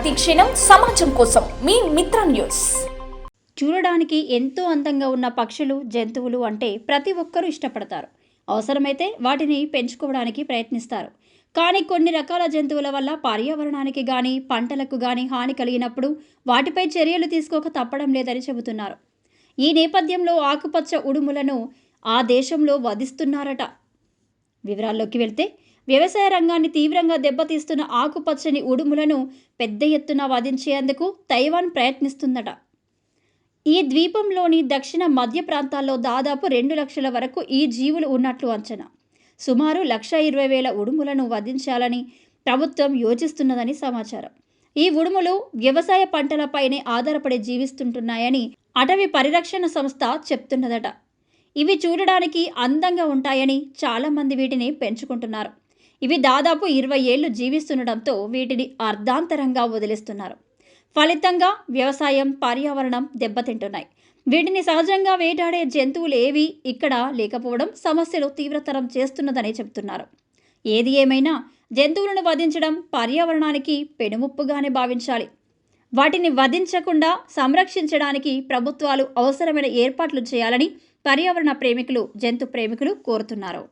ప్రతిక్షణం సమాజం కోసం మీ మిత్ర న్యూస్. చూడడానికి ఎంతో అందంగా ఉన్న పక్షులు జంతువులు అంటే ప్రతి ఒక్కరూ ఇష్టపడతారు. అవసరమైతే వాటిని పెంచుకోవడానికి ప్రయత్నిస్తారు. కానీ కొన్ని రకాల జంతువుల వల్ల పర్యావరణానికి కానీ పంటలకు కానీ హాని కలిగినప్పుడు వాటిపై చర్యలు తీసుకోక తప్పడం లేదని చెబుతున్నారు. ఈ నేపథ్యంలో ఆకుపచ్చ ఉడుములను ఆ దేశంలో వధిస్తున్నారట. వివరాల్లోకి వెళ్తే వ్యవసాయ రంగాన్ని తీవ్రంగా దెబ్బతీస్తున్న ఆకుపచ్చని ఉడుములను పెద్ద ఎత్తున వధించేందుకు తైవాన్ ప్రయత్నిస్తుందట. ఈ ద్వీపంలోని దక్షిణ మధ్య ప్రాంతాల్లో దాదాపు రెండు లక్షల వరకు ఈ జీవులు ఉన్నట్లు అంచనా. సుమారు లక్ష ఇరవై వేల ఉడుములను వధించాలని ప్రభుత్వం యోచిస్తున్నదని సమాచారం. ఈ ఉడుములు వ్యవసాయ పంటలపైనే ఆధారపడి జీవిస్తుంటున్నాయని అటవీ పరిరక్షణ సంస్థ చెప్తున్నదట. ఇవి చూడడానికి అందంగా ఉంటాయని చాలామంది వీటిని పెంచుకుంటున్నారు. ఇవి దాదాపు ఇరవై ఏళ్ళు జీవిస్తుండటంతో వీటిని అర్ధాంతరంగా వదిలేస్తున్నారు. ఫలితంగా వ్యవసాయం పర్యావరణం దెబ్బతింటున్నాయి. వీటిని సహజంగా వేటాడే జంతువులు ఏవి ఇక్కడ లేకపోవడం సమస్యలు తీవ్రతరం చేస్తున్నదని చెబుతున్నారు. ఏది ఏమైనా జంతువులను వధించడం పర్యావరణానికి పెనుముప్పుగానే భావించాలి. వాటిని వధించకుండా సంరక్షించడానికి ప్రభుత్వాలు అవసరమైన ఏర్పాట్లు చేయాలని పర్యావరణ ప్రేమికులు జంతు ప్రేమికులు కోరుతున్నారు.